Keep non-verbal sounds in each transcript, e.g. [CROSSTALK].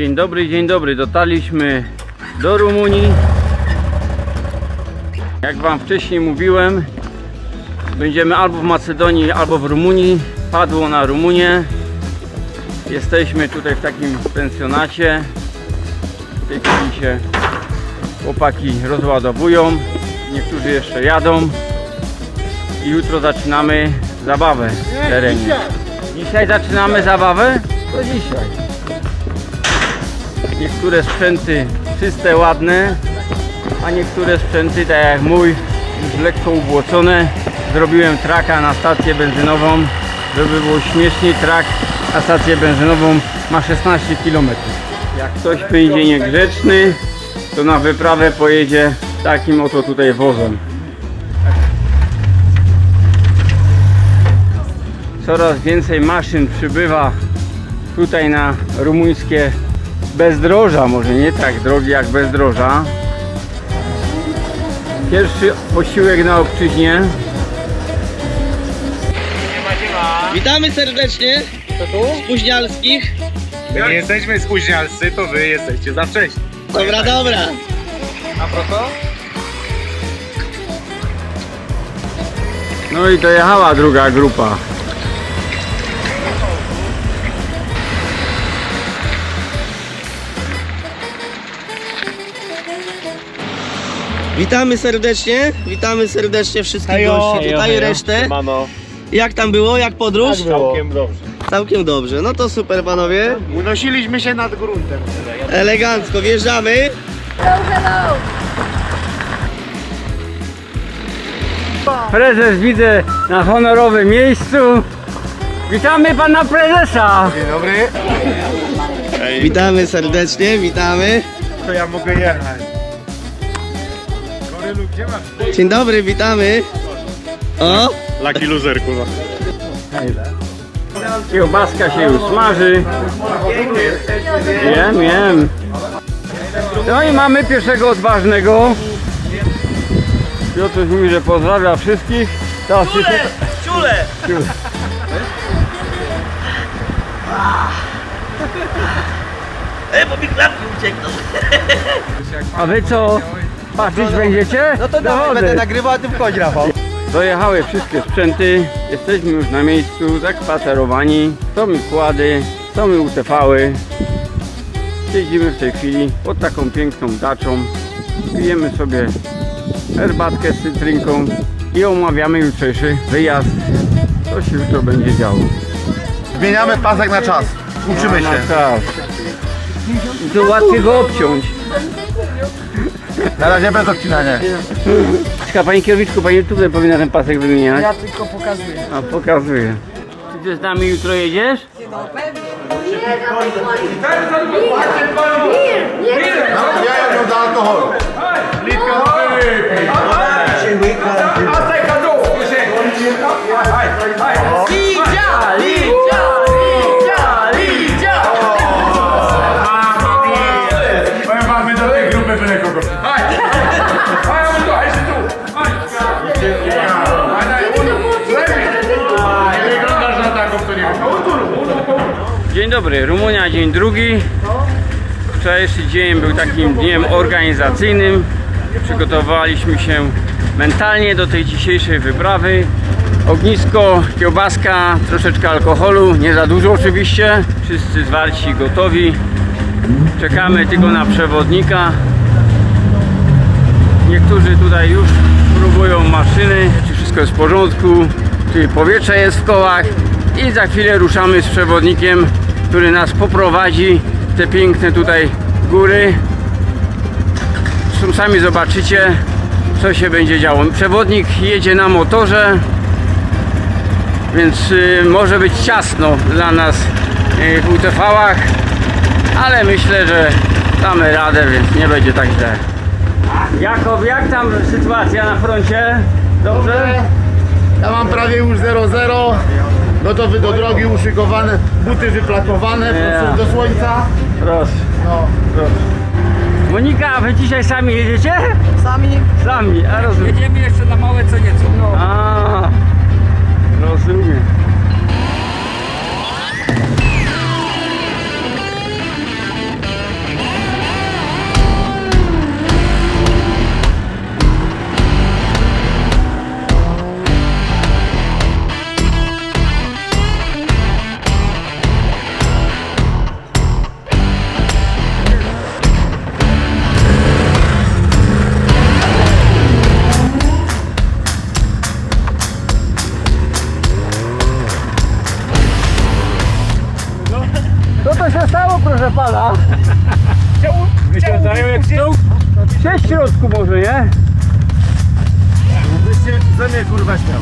Dzień dobry, dzień dobry. Dotarliśmy do Rumunii. Jak Wam wcześniej mówiłem, będziemy albo w Macedonii, albo w Rumunii. Padło na Rumunię. Jesteśmy tutaj w takim pensjonacie. W tej chwili się chłopaki rozładowują. Niektórzy jeszcze jadą. I jutro zaczynamy zabawę w terenie. Dzisiaj zaczynamy zabawę? To dzisiaj. Niektóre sprzęty czyste, ładne, a niektóre sprzęty, tak jak mój, już lekko ubłocone. Zrobiłem traka na stację benzynową, żeby było śmieszniej. Trak na stację benzynową ma 16 km. Jak ktoś będzie niegrzeczny, to na wyprawę pojedzie takim oto tutaj wozem. Coraz więcej maszyn przybywa tutaj na rumuńskie bezdroża, może nie tak drogi jak bezdroża. Pierwszy posiłek na obczyźnie. Witamy serdecznie. Spóźnialskich. My nie jesteśmy spóźnialscy, to wy jesteście za wcześnie. Dobra, dobra. A proto? No i dojechała druga grupa. Witamy serdecznie. Witamy serdecznie wszystkich gości tutaj, resztę. Mano, Jak tam było? Jak podróż? całkiem dobrze. Całkiem dobrze. No to super panowie. Unosiliśmy się nad gruntem. Elegancko, wjeżdżamy. Prezes widzę na honorowym miejscu. Witamy pana prezesa. Dzień dobry. Witamy serdecznie, witamy. To ja mogę jechać. Gorylu, gdzie masz? Dzień dobry, witamy. O, Lucky loser, kurwa. Kiełbaska się już smaży. Wiem, wiem. No i mamy pierwszego odważnego. Piotr mówi, że pozdrawia wszystkich. Teraz wszyscy- czule. Ej, bo mi klapki uciekną. A wy co? Patrzeć będziecie? No to dawaj, będę nagrywał, a ty wchodź Rafał. Dojechały wszystkie sprzęty, jesteśmy już na miejscu, zakwaterowani, są mi kłady, są mi UTV-ły. Siedzimy w tej chwili pod taką piękną daczą, pijemy sobie herbatkę z cytrynką i omawiamy jutrzejszy wyjazd. Co się jutro będzie działo. Zmieniamy pasek na czas. Uczymy Na czas. I to łatwiej go obciąć. Na razie bez odcinania. Czeka, panie kierowniczku, pani tutaj powinna ten pasek wymieniać. Ja tylko pokazuję. A pokazuję. Czy ty z nami jutro jedziesz? Namawiają ją do alkoholu. Powiem dobry, Rumunia, dzień drugi. Wczorajszy dzień był takim dniem organizacyjnym. Przygotowaliśmy się mentalnie do tej dzisiejszej wyprawy. Ognisko, kiełbaska, troszeczkę alkoholu, nie za dużo oczywiście. Wszyscy zwarci, gotowi. Czekamy tylko na przewodnika. Niektórzy tutaj już próbują maszyny, czy wszystko jest w porządku, czy powietrze jest w kołach i za chwilę ruszamy z przewodnikiem, który nas poprowadzi te piękne tutaj góry. Zresztą sami zobaczycie, co się będzie działo. Przewodnik jedzie na motorze, więc y, może być ciasno dla nas y, w UTV-ach, ale myślę, że damy radę, więc nie będzie tak źle. Jakob, jak tam sytuacja na froncie? Dobrze? Ja mam prawie już 0-0. Gotowy do drogi, uszykowane, buty wyplakowane Ja. do słońca. Proszę. No. Monika, a wy dzisiaj sami jedziecie? Sami Sami, a rozumiem. jedziemy jeszcze na małe co nieco. No. A, się kurwa śmiał.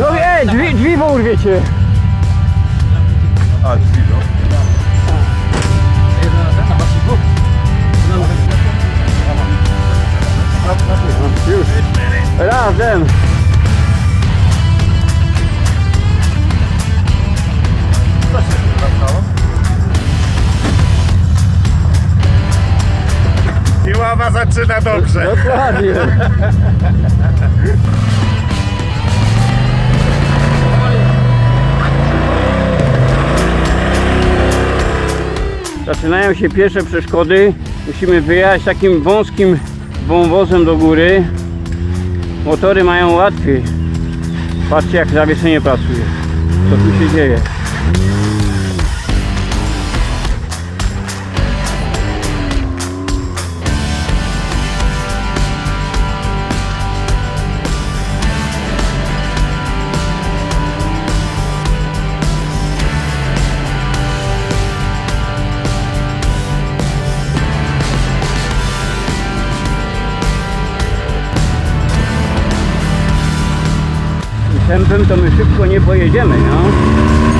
No ej, drzwi, drzwi bo urwiecie. A, drzwi, no. Razem. I ława zaczyna dobrze. Dokładnie. Zaczynają się pierwsze przeszkody. Musimy wyjechać takim wąskim wąwozem do góry. Motory mają łatwiej. Patrzcie jak zawieszenie pracuje. Co tu się dzieje. Tempem to my szybko nie pojedziemy, no.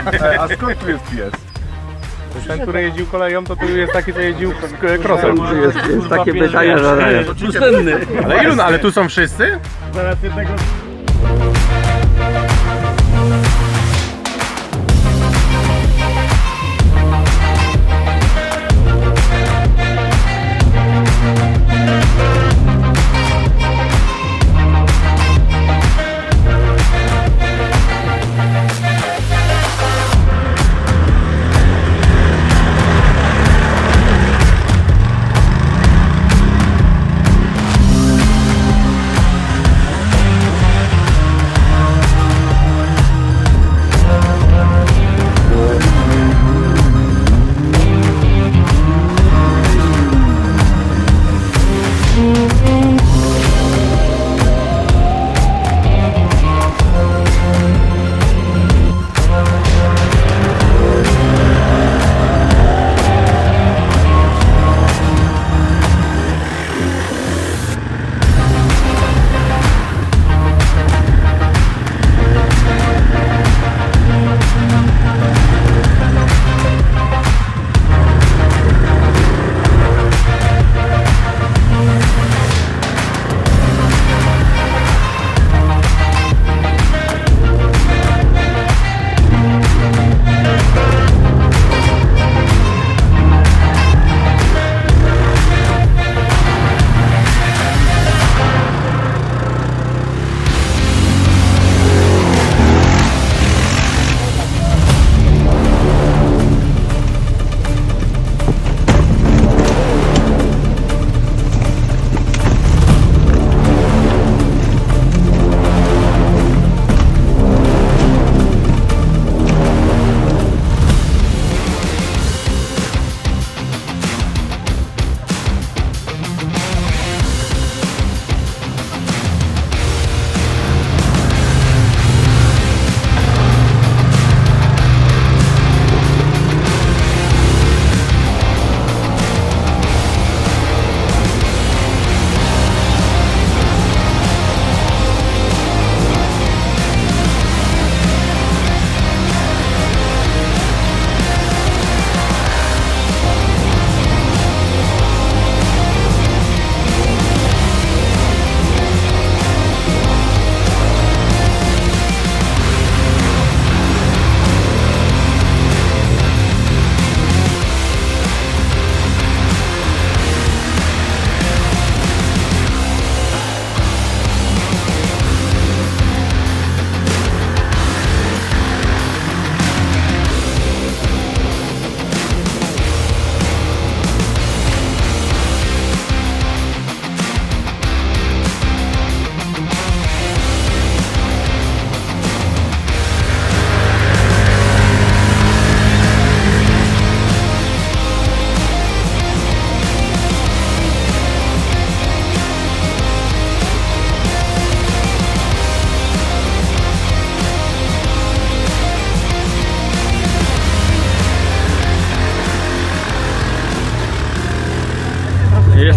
[LAUGHS] A skąd tu jest pies? Ten, który jeździł koleją, to tu jest taki, co jeździł krosem. Jest, jest takie pytania zadają. Ale ilu, no, ale tu są wszyscy? Zaraz jednego...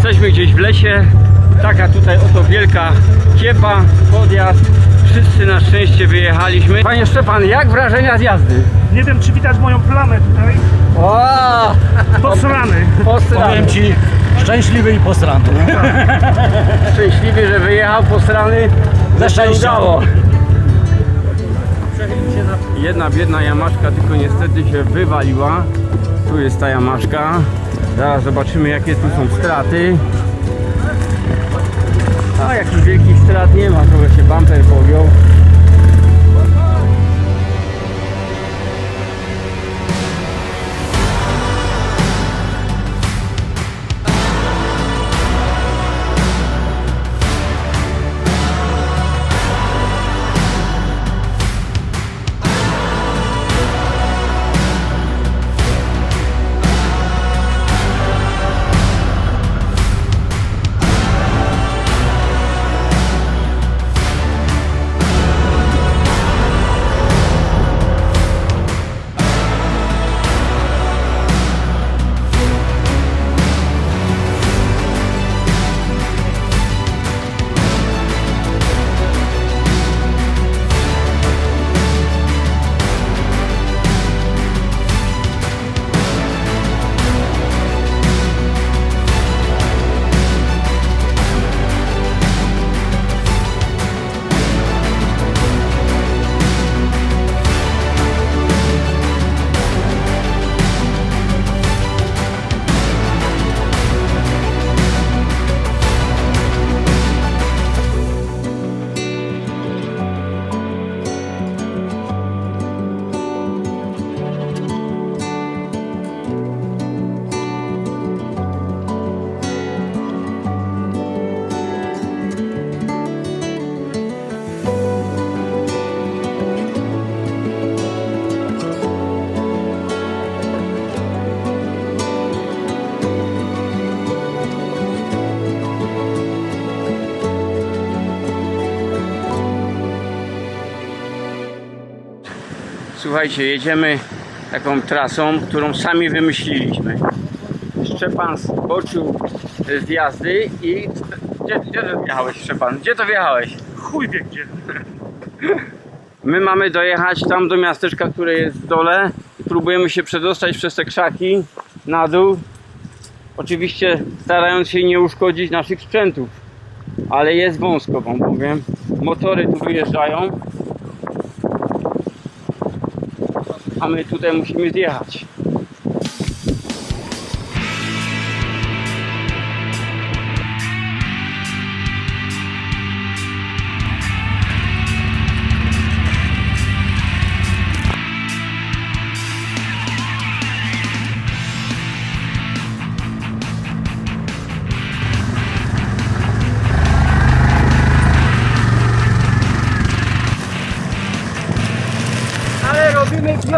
Jesteśmy gdzieś w lesie. Taka tutaj oto wielka kiepa, podjazd. Wszyscy na szczęście wyjechaliśmy. Panie Szczepan, jak wrażenia z jazdy? Nie wiem, czy widać moją plamę tutaj. O, Posrany. Powiem ci, szczęśliwy i posrany. szczęśliwy, że wyjechał po strony. Ze szczęścia. udało. Jedna biedna jamaszka tylko niestety się wywaliła. Tu jest ta jamaszka. Zaraz zobaczymy jakie tu są straty. A jakichś wielkich strat nie ma, trochę się bumper pogiął. Słuchajcie, jedziemy taką trasą, którą sami wymyśliliśmy. Szczepan zboczył z jazdy i... Gdzie, gdzie to wjechałeś Szczepan? Gdzie to wjechałeś? Chuj wie gdzie. My mamy dojechać tam do miasteczka, które jest w dole próbujemy się przedostać przez te krzaki na dół. Oczywiście starając się nie uszkodzić naszych sprzętów, ale jest wąsko wam powiem. Motory tu wyjeżdżają, a my tutaj musimy zjechać.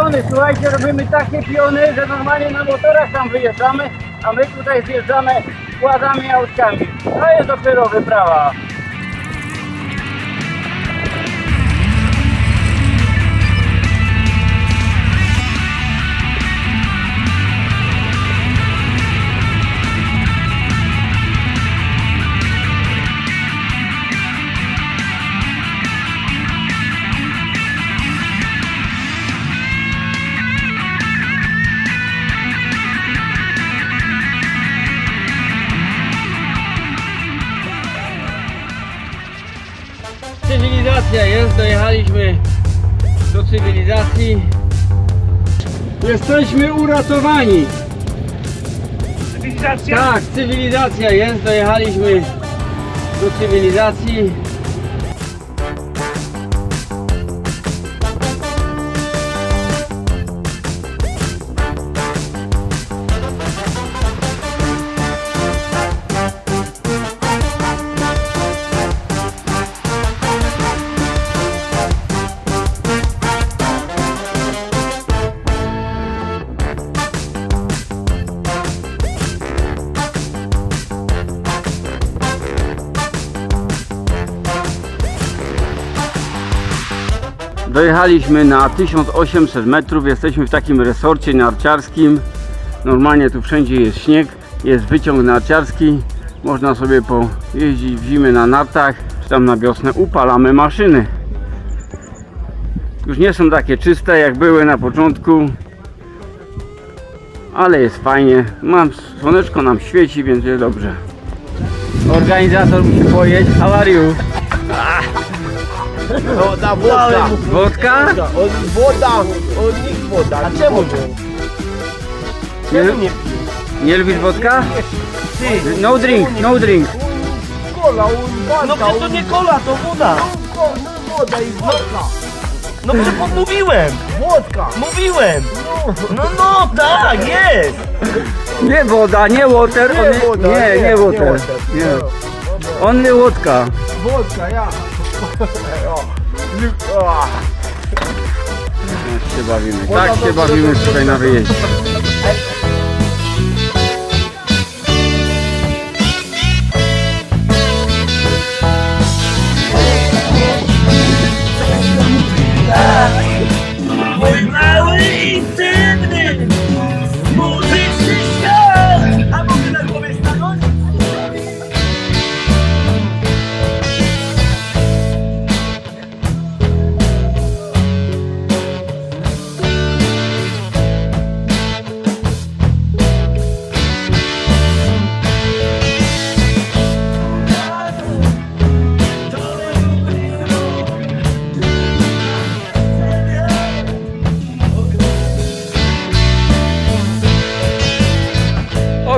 Piony, słuchajcie, robimy takie piony, że normalnie na motorach tam wyjeżdżamy, a my tutaj zjeżdżamy składami autkami. To jest dopiero wyprawa. Cywilizacja jest, dojechaliśmy do cywilizacji. Jesteśmy uratowani. Cywilizacja? Tak, cywilizacja jest, dojechaliśmy do cywilizacji. Dojechaliśmy na 1800 metrów, jesteśmy w takim resorcie narciarskim. Normalnie tu wszędzie jest śnieg, jest wyciąg narciarski. Można sobie pojeździć w zimę na nartach, czy tam na wiosnę upalamy maszyny. Już nie są takie czyste jak były na początku, ale jest fajnie. Mam słoneczko nam świeci, więc jest dobrze. Organizator musi powiedzieć, how are you? Woda, woda. Wodka? Od woda, od nich woda. A czemu Nie, nie lubisz wodka? No drink, no drink. No przecież to nie kola, to woda. Woda i wodka. No przecież mówiłem. Wodka. Mówiłem. No, no, tak, jest. Nie woda, nie water, Nie woda, nie, nie, nie nie water. water. Nie. Wodka. Wodka, ja. Tak się bawimy, tak się bawimy tutaj na wyjeździe.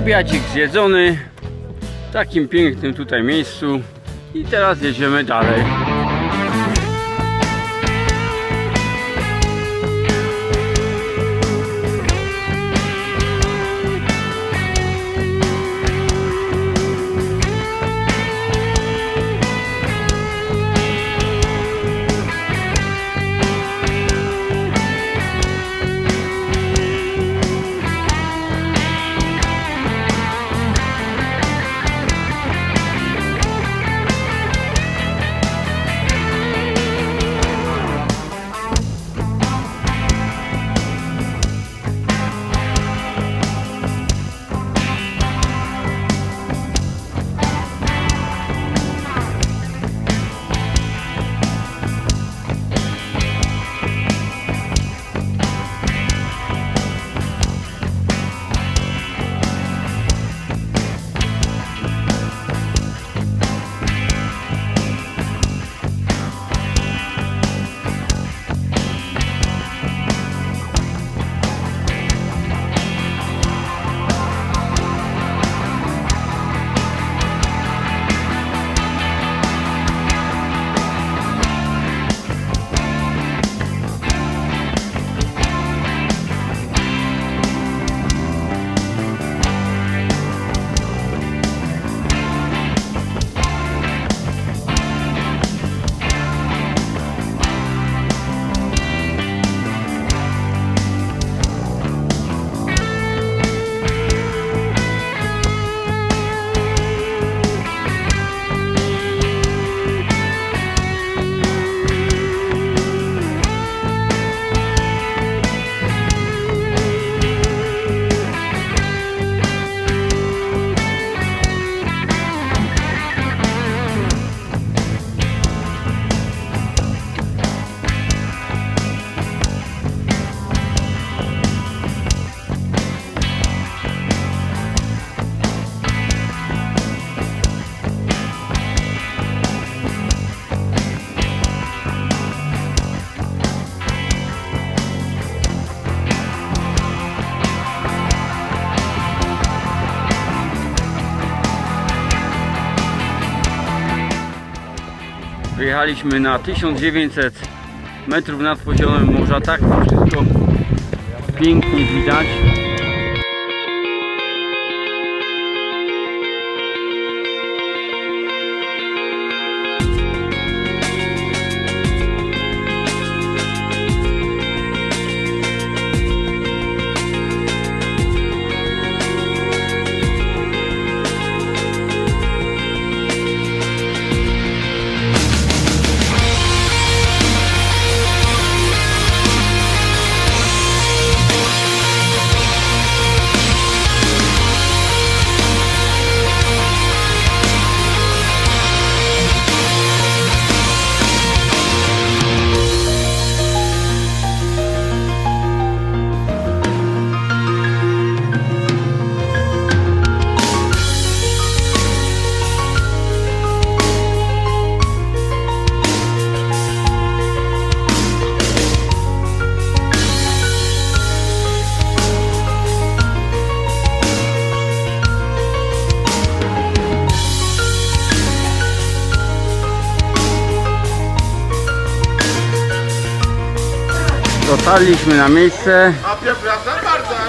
Obiadzik zjedzony w takim pięknym tutaj miejscu i teraz jedziemy dalej. Wyjechaliśmy na 1900 metrów nad poziomem morza. Tak to wszystko pięknie widać. Dotarliśmy na miejsce.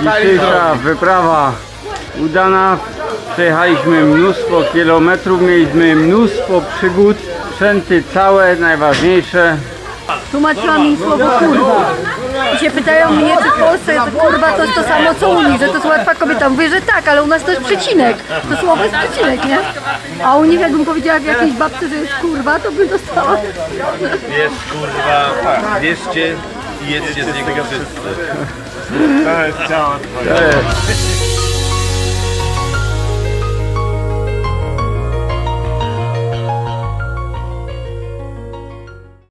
Dzisiejsza wyprawa udana. Przejechaliśmy mnóstwo kilometrów, mieliśmy mnóstwo przygód. Sprzęty całe, najważniejsze. Tłumaczyłam im słowo kurwa. I się pytają mnie, czy w Polsce kurwa to jest to samo co u nich, że to jest łatwa kobieta. Mówię, że tak, ale u nas to jest przecinek. To słowo jest przecinek, nie? A u nich jakbym powiedziała w jakiejś babce, że jest kurwa, to by dostała. Jest kurwa, wierzcie i jedzcie z niego wszyscy. To jest